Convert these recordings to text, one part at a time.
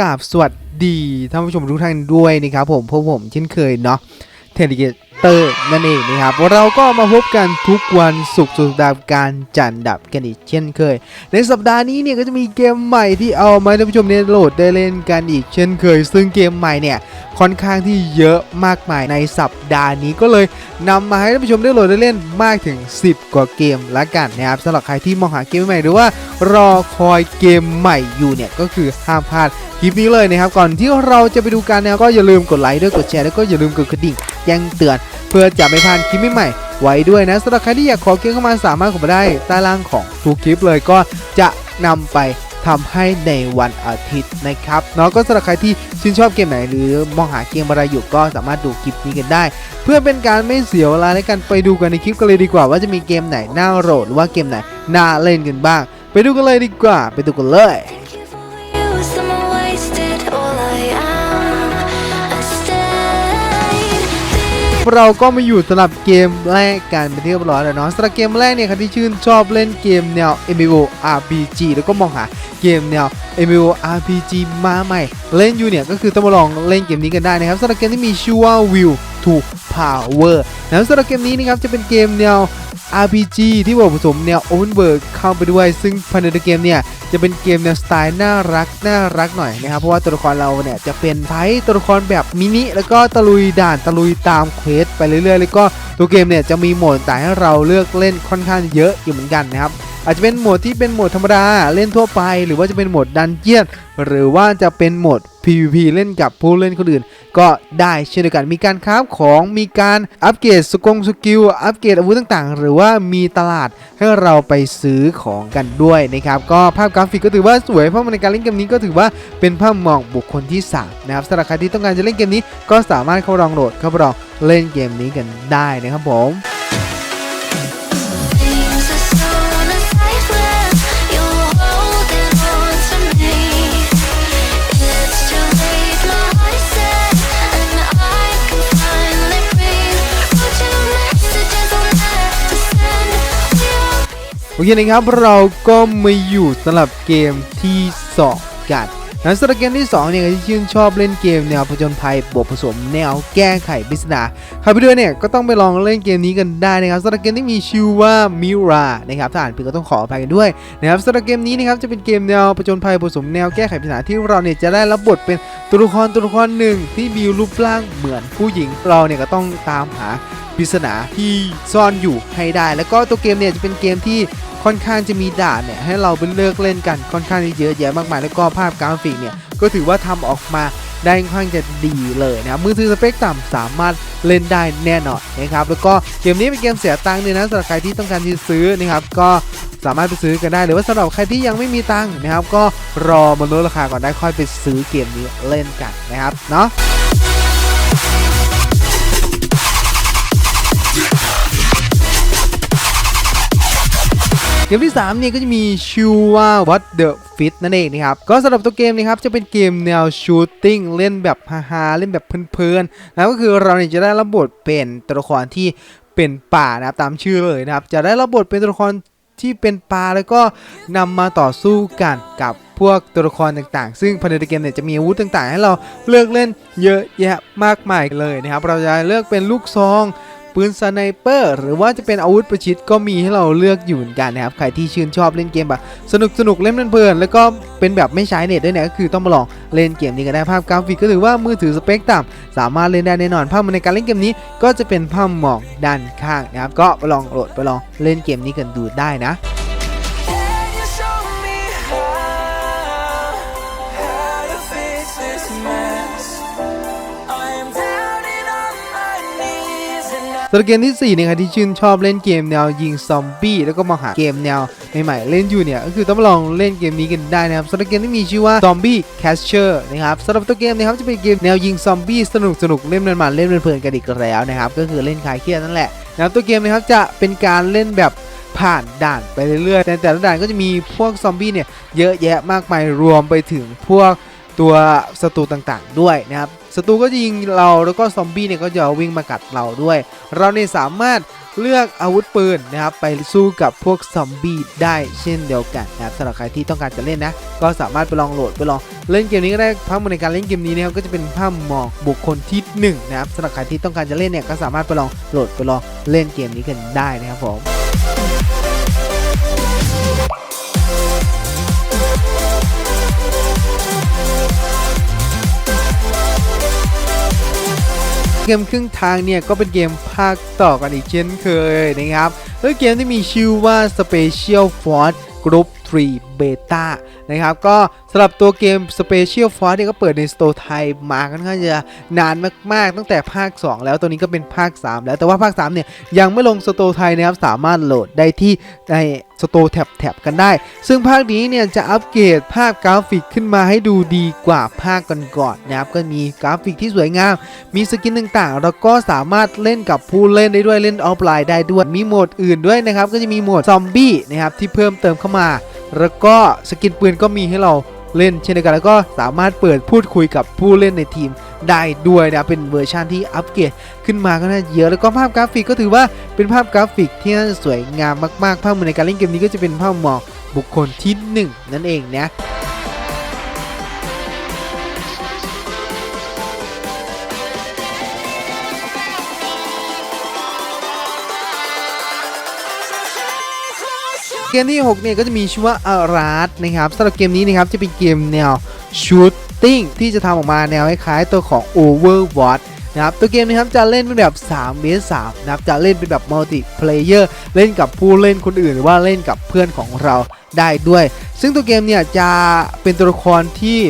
กราบสวัสดีท่านผู้ชมทุกท่านด้วยนะครับผมพวกผมเช่นเคยเนาะเทเลเก เตอร์นั่นเองนะครับเราก็มาพบกันทุกวันศุกร์สุดสัปดาห์การจันดับกันอีกเช่นเคย ในสัปดาห์นี้เนี่ยก็จะมีเกมใหม่ที่เอามาให้ท่านผู้ชมเนี่ยโหลดได้เล่นกันอีกเช่นเคย ซึ่งเกมใหม่เนี่ยค่อนข้างที่เยอะมากมายในสัปดาห์นี้ก็เลยนำมาให้ท่านผู้ชมได้โหลดได้เล่นมากถึง 10 กว่าเกมละกันนะครับสำหรับใครที่มองหาเกมใหม่หรือว่ารอคอยเกมใหม่อยู่เนี่ยก็คือห้ามพลาดคลิปนี้เลยนะครับก่อนที่เราจะไปดูกันเนี่ยก็อย่าลืมกดไลค์ด้วยกดแชร์แล้วก็อย่าลืมกดกระดิ่ง แจ้งเตือน เพื่อจะไม่พลาดคลิปใหม่ๆไว้ด้วยนะสำหรับใครที่อยากขอเกมเข้ามาสามารถกดมาได้ใต้ล่างของทุกคลิปเลยก็จะนำไปทำให้ในวันอาทิตย์นะครับเนาะก็สำหรับใครที่ชื่นชอบเกมไหน หรือมองหาเกมอะไรอยู่ก็สามารถดูคลิปนี้กันได้ เพื่อเป็นการไม่เสียเวลาในการไปดูกันในคลิปกันเลยดีกว่า ว่าจะมีเกมไหนน่าโหลดหรือว่าเกมไหนน่าเล่นกันบ้าง ไปดูกันเลยดีกว่า ไปดูกันเลย เราก็มาอยู่สำหรับเกมแรกกันเป็นที่เรียบร้อยแล้วเนาะสำหรับเกมแรกเนี่ยใครที่ชื่นชอบเล่นเกมแนว MMO RPG แล้วก็มองหาเกมแนว MMO RPG มาใหม่ เล่นอยู่เนี่ยก็คือต้องมาลองเล่นเกมนี้กันได้นะครับสำหรับเกมที่มีชื่อว่า Will to Power นะสำหรับเกมนี้นะครับจะเป็นเกมแนว RPG ที่ผสมแนว Open World เข้าไปด้วย ซึ่งภายในเกมเนี่ยจะเป็นเกมแนวสไตล์น่ารักน่ารักหน่อยนะครับ เพราะว่าตัวละครเราเนี่ยจะเป็นไทป์ตัวละครแบบมินิแล้วก็ตะลุยด่านตะลุยตามเควสไปเรื่อยๆ แล้วก็ตัวเกมเนี่ยจะมีโหมดต่างให้เราเลือกเล่นค่อนข้างเยอะอยู่เหมือนกันนะครับอาจจะเป็นโหมดที่เป็นโหมดธรรมดาเล่นทั่วไป หรือว่าจะเป็นโหมดดันเจียนหรือว่าจะเป็นโหมด PVP เล่นกับผู้เล่นคนอื่น ก็ได้เช่นเดียวกันมีการค้าของมีการอัปเกรดสกงสกิลอัปเกรดอาวุธต่างๆ หรือว่ามีตลาดให้เราไปซื้อของกันด้วยนะครับก็ภาพกราฟิกก็ถือว่าสวยเพราะในการเล่นเกมนี้ก็ถือว่าเป็นภาพมองบุคคลที่สามนะครับสำหรับใครที่ต้องการจะเล่นเกมนี้ก็สามารถเข้าลองโหลดเข้าไปลองเล่นเกมนี้กันได้นะครับผม โอเคนะครับเราก็มาอยู่สำหรับเกมที่ 2 กันนะสำหรับเกมที่2เนี่ยใครที่ชื่นชอบเล่นเกมแนวผจญภัยบวกผสมแนวแก้ไขปริศนาใครไปด้วยเนี่ยก็ต้องไปลองเล่นเกมนี้กันได้นะครับสำหรับเกมที่มีชื่อว่ามิรานะครับถ้าอ่านผิดก็ต้องขออภัยกันด้วยนะครับสำหรับเกมนี้นะครับจะเป็นเกมแนวผจญภัยผสมแนวแก้ไขปริศนาที่เราเนี่ยจะได้รับบทเป็นตัวละครตัวละครหนึ่งที่มีรูปร่างเหมือนผู้หญิงเราเนี่ยก็ต้องตามหาปริศนาที่ซ่อนอยู่ให้ได้ แล้วก็ตัวเกมเนี่ยจะเป็นเกมที่ ค่อนข้างจะมีด่านเนี่ยให้เราไปเลือกเล่นกันค่อนข้างที่เยอะแยะมากมายแล้วก็ภาพกราฟิกเนี่ยก็ถือว่าทำออกมาได้ค่อนข้างจะดีเลยนะครับมือถือสเปคต่ำสามารถเล่นได้แน่นอนนะครับแล้วก็เกมนี้เป็นเกมเสียตังค์เลยนะสำหรับใครที่ต้องการที่ซื้อนะครับก็สามารถไปซื้อกันได้หรือว่าสำหรับใครที่ยังไม่มีตังค์นะครับ ก็รอมาลดราคาก่อนได้ค่อยไปซื้อเกมนี้เล่นกันนะครับเนาะ มที่3นี่ก็จะมีชื่อว่า What the Fit นั่นเองนะครับ ก็สำหรับตัวเกมนะครับจะเป็นเกมแนว Shooting เล่นแบบฮาๆเล่นแบบเพลินๆนะก็คือเราเนี่ยจะได้รับบทเป็นตัวละครที่เป็นป่านะครับตามชื่อเลยนะครับจะได้รับบทเป็นตัวละครที่เป็นป่าแล้วก็นำมาต่อสู้กันกับพวกตัวละครต่างๆ ซึ่งภายในเกมเนี่ยจะมีอาวุธต่างๆ ให้เราเลือกเล่นเยอะแยะมากมายเลยนะครับ เราจะเลือกเป็นลูกซอง ปืนสไนเปอร์หรือว่าจะเป็นอาวุธประชิดก็มีให้เราเลือกอยู่เหมือนกันนะครับใครที่ชื่นชอบเล่นเกมแบบสนุกสนุกเล่นเพลินแล้วก็เป็นแบบไม่ใช้เน็ตด้วยเนี่ยก็คือต้องมาลองเล่นเกมนี้กันได้ภาพกราฟิกก็ถือว่ามือถือสเปคต่ำสามารถเล่นได้แน่นอนภาพในการเล่นเกมนี้ ก็จะเป็นภาพหมอกด้านข้างนะครับก็ลองโหลดไปลองเล่นเกมนี้กันดูได้นะ สำหรับเกมที่ 4 นะครับที่ชื่นชอบเล่นเกมแนวยิงซอมบี้แล้วก็มองหาเกมแนวใหม่ๆเล่นอยู่เนี่ยก็คือต้องลองเล่นเกมนี้กันได้นะครับสำหรับเกมที่มีชื่อว่า Zombie Catcher นะครับสำหรับตัวเกมนะครับจะเป็นเกมแนวยิงซอมบี้สนุกสนุกเล่นมันๆเล่นเพลินๆกันอีกแล้วนะครับก็คือเล่นคลายเครียดนั่นแหละนะครับตัวเกมนะครับจะเป็นการเล่นแบบผ่านด่านไปเรื่อยๆแต่แต่ละด่านก็จะมีพวกซอมบี้เนี่ยเยอะแยะมากมายรวมไปถึงพวก ตัวศัตรูต่างๆ ด้วยนะครับศัตรูก็จะยิงเราแล้วก็ซอมบี้เนี่ยก็จะวิ่งมากัดเราด้วย เราเนี่ยสามารถเลือกอาวุธปืนนะครับไปสู้กับพวกซอมบี้ได้เช่นเดียวกันนะครับสำหรับใครที่ต้องการจะเล่นนะ ก็สามารถไปลองโหลดไปลองเล่นเกมนี้ก็ได้ภาพมุมในการเล่นเกมนี้นะครับก็จะเป็นภาพมองบุคคลที่หนึ่งนะครับสำหรับใครที่ต้องการจะเล่นเนี่ยก็สามารถไปลองโหลดไปลองเล่นเกมนี้กันได้นะครับผม เกมครึ่งทางเนี่ยก็เป็นเกมภาคต่อกันอีกเช่นเคยนะครับโดยเกมที่มีชื่อว่า Special Force Group 3 Beta นะครับก็สำหรับตัวเกม Special Force เนี่ยก็เปิดในสโตร์ไทยมาค่อนข้างจะนานมาก ๆ ตั้งแต่ภาค 2 แล้วตัวนี้ก็เป็นภาค 3 แล้วแต่ว่าภาค 3 เนี่ย ยังไม่ลงสโตร์ไทยนะครับ สามารถโหลดได้ที่ในสโตร์แท็บๆกันได้ ซึ่งภาคนี้เนี่ยจะอัปเกรดภาพกราฟิกขึ้นมาให้ดูดีกว่าภาคก่อนๆนะครับ ก็มีกราฟิกที่สวยงาม มีสกินต่างๆ แล้วก็สามารถเล่นกับผู้เล่นได้ด้วยเล่นออฟไลน์ได้ด้วย มีโหมดอื่นด้วยนะครับ ก็จะมีโหมดซอมบี้นะครับที่เพิ่มเติมเข้ามา แล้วก็สกินปืนก็มีให้เราเล่นเช่นเดียวกันแล้วก็สามารถเปิดพูดคุยกับผู้เล่นในทีมได้ด้วยนะเป็นเวอร์ชันที่อัปเกรดขึ้นมาก็น่าจะเยอะแล้วก็ภาพกราฟิกก็ถือว่าเป็นภาพกราฟิกที่น่าจะสวยงามมากๆภาพมือในการเล่นเกมนี้ก็จะเป็นภาพมองบุคคลที่หนึ่งนั่นเองนะ เกมที่ 6 เนี่ยก็จะมีชื่อว่าอาราสนะครับสำหรับเกมนี้นะครับจะเป็นเกมแนวชูตติ้งที่จะทำออกมาแนวคล้ายๆตัวของ Overwatch นะครับตัวเกมนะครับจะเล่นเป็นแบบ3 v 3นะครับจะเล่นเป็นแบบมัลติเพลเยอร์เล่นกับผู้เล่นคนอื่น หรือว่าเล่นกับเพื่อนของเราได้ด้วย ซึ่งตัวเกมเนี่ยจะเป็นตัวละครที่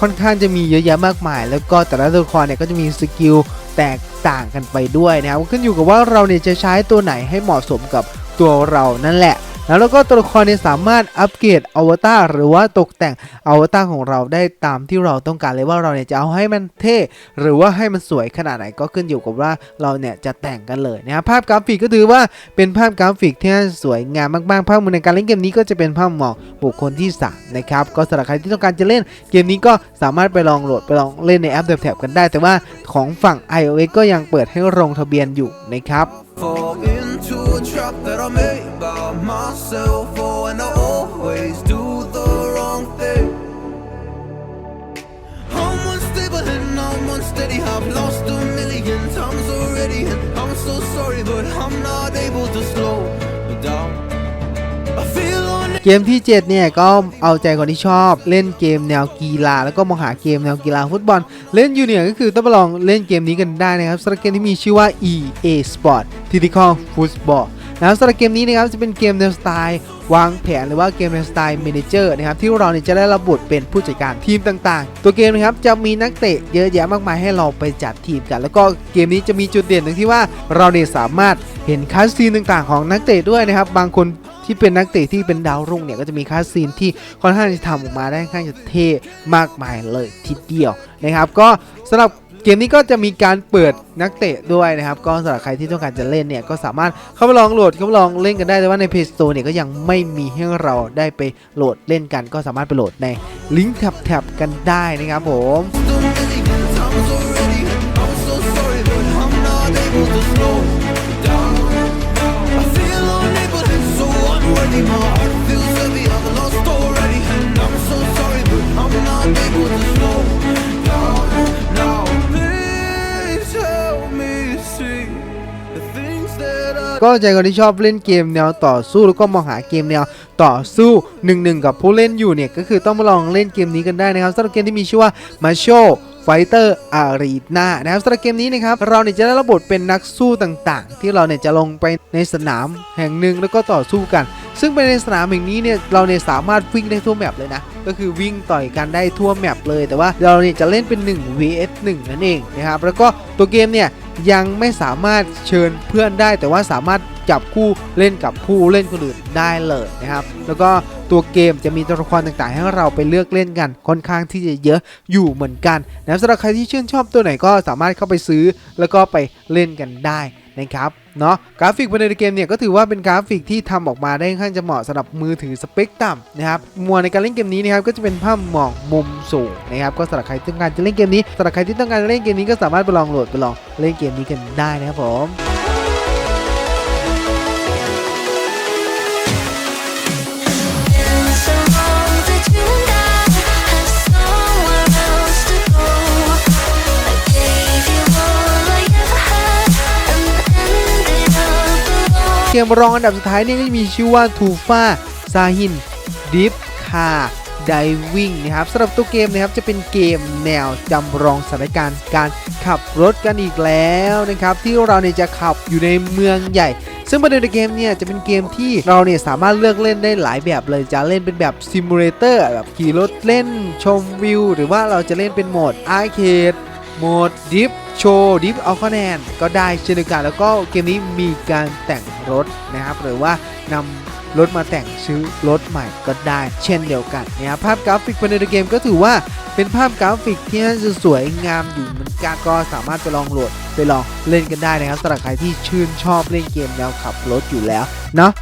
ค่อนข้างจะมีเยอะแยะมากมาย แล้วก็แต่ละตัวละครเนี่ยก็จะมีสกิลแตกต่างกันไปด้วยนะครับขึ้นอยู่กับว่าเราเนี่ยจะใช้ตัวไหนให้เหมาะสมกับตัวเรานั่นแหละ แล้วก็ตัวละครเนี่ยสามารถอัปเกรดอวตารหรือว่าตกแต่งอวตารของเราได้ตามที่เราต้องการเลยว่าเราเนี่ยจะเอาให้มันเท่หรือว่าให้มันสวยขนาดไหนก็ขึ้นอยู่กับว่าเราเนี่ยจะแต่งกันเลยนะครับภาพกราฟิกก็ถือว่าเป็นภาพกราฟิกที่น่าสวยงามมากๆภาพมุมในการเล่นเกมนี้ก็จะเป็นภาพหมองบุคคลที่สามนะครับก็สำหรับใครที่ต้องการจะเล่นเกมนี้ก็สามารถไปลองโหลดไปลองเล่นในแอปแถบๆกันได้ แต่ว่าของฝั่ง iOS ก็ยังเปิดให้ลงทะเบียนอยู่นะครับ a trap that I made by myself. Oh, and I always do the wrong thing. I'm unstable and I'm unsteady. I've lost a million times already, and I'm so sorry, but I'm not able to slow เกมที่ 7 เนี่ยก็เอาใจคนที่ชอบเล่นเกมแนวกีฬา แล้วก็มองหาเกมแนวกีฬาฟุตบอล เล่นอยู่เนี่ยก็คือต้องไปลองเล่นเกมนี้กันได้นะครับสำหรับเกมที่มีชื่อว่า EA Sport Tactical Football นะครับสำหรับเกมนี้นะครับจะเป็นเกมแนวสไตล์วางแผนหรือว่าเกมในสไตล์เมนเจอร์นะครับที่เราเนี่ยจะได้รับบทเป็นผู้จัดการทีมต่างๆ ตัวเกมนะครับจะมีนักเตะเยอะแยะมากมายให้เราไปจัดทีมกัน แล้วก็เกมนี้จะมีจุดเด่นตรงที่ว่าเราเนี่ยสามารถเห็นคัสซีนต่างๆ ของนักเตะด้วยนะครับบางคน ที่เป็นนักเตะที่เป็นดาวรุ่งเนี่ยก็จะมีคัสซีนที่ค่อนข้างจะทำออกมาได้ค่อนข้างจะเท่มากมายเลยทีเดียวนะครับ ก็สำหรับเกมนี้ก็จะมีการเปิดนักเตะด้วยนะครับ ก็สำหรับใครที่ต้องการจะเล่นเนี่ยก็สามารถเข้าไปลองโหลดเข้าไปลองเล่นกันได้แต่ว่าใน Play Store เนี่ยก็ยังไม่มีให้เราได้ไปโหลดเล่นกัน ก็สามารถไปโหลดในลิงก์แท็บๆกันได้นะครับผม ก็ใจคนที่ชอบเล่นเกมแนวต่อสู้แล้วก็มองหาเกมแนวต่อสู้หนึ่งหนึ่งกับผู้เล่นอยู่เนี่ย ก็คือต้องมาลองเล่นเกมนี้กันได้นะครับสำหรับเกมที่มีชื่อว่า m a c h o Fighter Arena นะครับสำหรับเกมนี้นะครับเราเนี่ยจะได้รับบทเป็นนักสู้ต่างๆ ที่เราเนี่ยจะลงไปในสนามแห่งหนึ่งแล้วก็ต่อสู้กัน ซึ่งไปในสนามแห่งนี้เนี่ยเราเนี่ยสามารถวิ่งได้ทั่วแมปเลยนะ ก็คือวิ่งต่อยกันได้ทั่วแมปเลย แต่ว่าเราเนี่ยจะเล่นเป็น 1 vs 1 นั่นเองนะครับ แล้วก็ตัวเกมเนี่ยยังไม่สามารถเชิญเพื่อนได้ แต่ว่าสามารถจับคู่เล่นกับผู้เล่นคนอื่นได้เลยนะครับ แล้วก็ตัวเกมจะมีตัวละครต่างๆ ให้เราไปเลือกเล่นกันค่อนข้างที่จะเยอะอยู่เหมือนกันนะครับสำหรับใครที่ชื่นชอบตัวไหนก็สามารถเข้าไปซื้อ แล้วก็ไปเล่นกันได้ นะครับเนาะกราฟิกภายในเกมเนี่ยก็ถือว่าเป็นกราฟิกที่ทำออกมาได้ค่อนข้างจะเหมาะสำหรับมือถือสเปคต่ำนะครับมัวในการเล่นเกมนี้นะครับก็จะเป็นภาพมองมุมสูงนะครับก็สำหรับใครที่ต้องการจะเล่นเกมนี้สำหรับใครที่ต้องการเล่นเกมนี้ก็สามารถไปลองโหลดไปลองเล่นเกมนี้กันได้นะครับผม เกมรองอันดับสุดท้ายเนี่ยก็จะมีชื่อว่าทูฟาซาฮินดิฟคาไดวิ่งนะครับสำหรับตัวเกมนะครับจะเป็นเกมแนวจำลองสถานการณ์การขับรถกันอีกแล้วนะครับที่เราเนี่ยจะขับอยู่ในเมืองใหญ่ ซึ่งประเด็นในเกมเนี่ยจะเป็นเกมที่เราเนี่ยสามารถเลือกเล่นได้หลายแบบเลยจะเล่นเป็นแบบซิมูเลเตอร์แบบขี่รถเล่นชมวิว หรือว่าเราจะเล่นเป็นโหมดอาร์เคดโหมดดิฟ โชว์ดิฟเอาคะแนนก็ได้เช่นเดียวกันแล้วก็เกมนี้มีการแต่งรถนะครับ หรือว่านำรถมาแต่งซื้อรถใหม่ก็ได้ เช่นเดียวกันนะครับภาพกราฟิกภายในเกมก็ถือว่าเป็นภาพกราฟิกที่น่าจะสวยงามอยู่เหมือนกันก็สามารถไปลองโหลดไปลองเล่นกันได้นะครับสำหรับใครที่ชื่นชอบเล่นเกมแนวขับรถอยู่แล้วเนาะ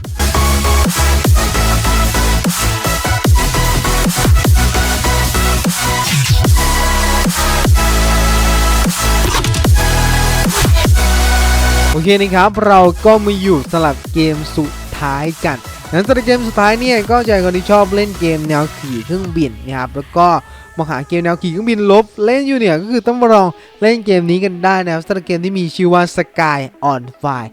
เคนะครับเราก็มาอยู่สลับเกมสุดท้ายกันนั้นสำหรับเกมสุดท้ายเนี่ยก็ใจคนที่ชอบเล่นเกมแนวขี่เครื่องบินนะครับแล้วก็มาหาเกมแนวขี่เครื่องบินลบเล่นอยู่เนี่ยก็คือต้องมาลองเล่นเกมนี้กันได้นะครับสำหรับเกมที่มีชื่อว่า Sky on Fire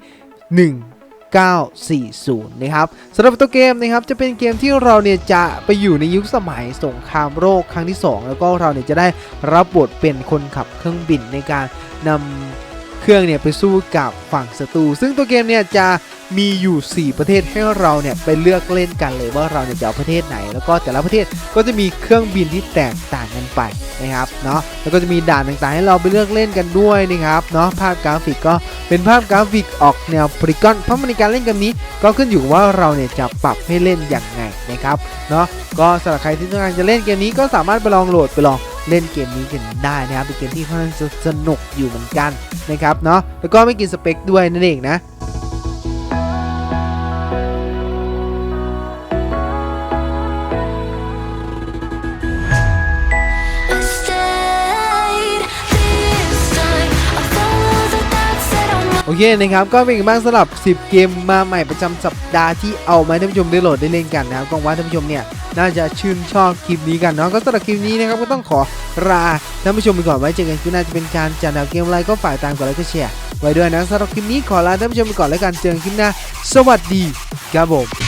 1940 นะครับสำหรับตัวเกมนะครับจะเป็นเกมที่เราเนี่ยจะไปอยู่ในยุคสมัยสงครามโลกครั้งที่ 2 แล้วก็เราเนี่ยจะได้รับบทเป็นคนขับเครื่องบินในการนำ เครื่องเนี่ยไปสู้กับฝั่งศัตรูซึ่งตัวเกมเนี่ยจะมีอยู่ 4 ประเทศให้เราเนี่ยไปเลือกเล่นกันเลยว่าเราเนี่ยจะเอาประเทศไหน แล้วก็แต่ละประเทศก็จะมีเครื่องบินที่แตกต่างกันไปนะครับเนาะแล้วก็จะมีด่านต่างๆ ให้เราไปเลือกเล่นกันด้วยนะครับเนาะภาพกราฟิกก็เป็นภาพกราฟิกออกแนวโพลีกอนเพราะมันในการเล่นเกมนี้ ก็ขึ้นอยู่ว่าเราเนี่ยจะปรับให้เล่นอย่างไงนะครับเนาะก็สำหรับใครที่ต้องการจะเล่นเกมนี้ก็สามารถไปลองโหลดไปลอง เล่นเกมนี้กันได้นะครับเป็นเกมที่ค่อนข้างสนุกอยู่เหมือนกันนะครับเนาะแล้วก็ไม่กินสเปคด้วยนั่นเองนะ เคนะครับก็เป็นอีกบ้างสำหรับ 10 เกมมาใหม่ประจำสัปดาห์ที่เอามาให้ท่านผู้ชมได้โหลดได้เล่นกันนะครับก็วังว่าท่านผู้ชมเนี่ยน่าจะชื่นชอบคลิปนี้กันเนาะก็สำหรับคลิปนี้นะครับก็ต้องขอลาท่านผู้ชมไปก่อนไว้เจอกันคลิปหน้าจะเป็นการจัดแนวเกมอะไรก็ฝ่ายตามกดไลค์ก็แชร์ไว้ด้วยนะสำหรับคลิปนี้ขอลาท่านผู้ชมไปก่อนแล้วกันเจอกันคลิปหน้าสวัสดีครับผม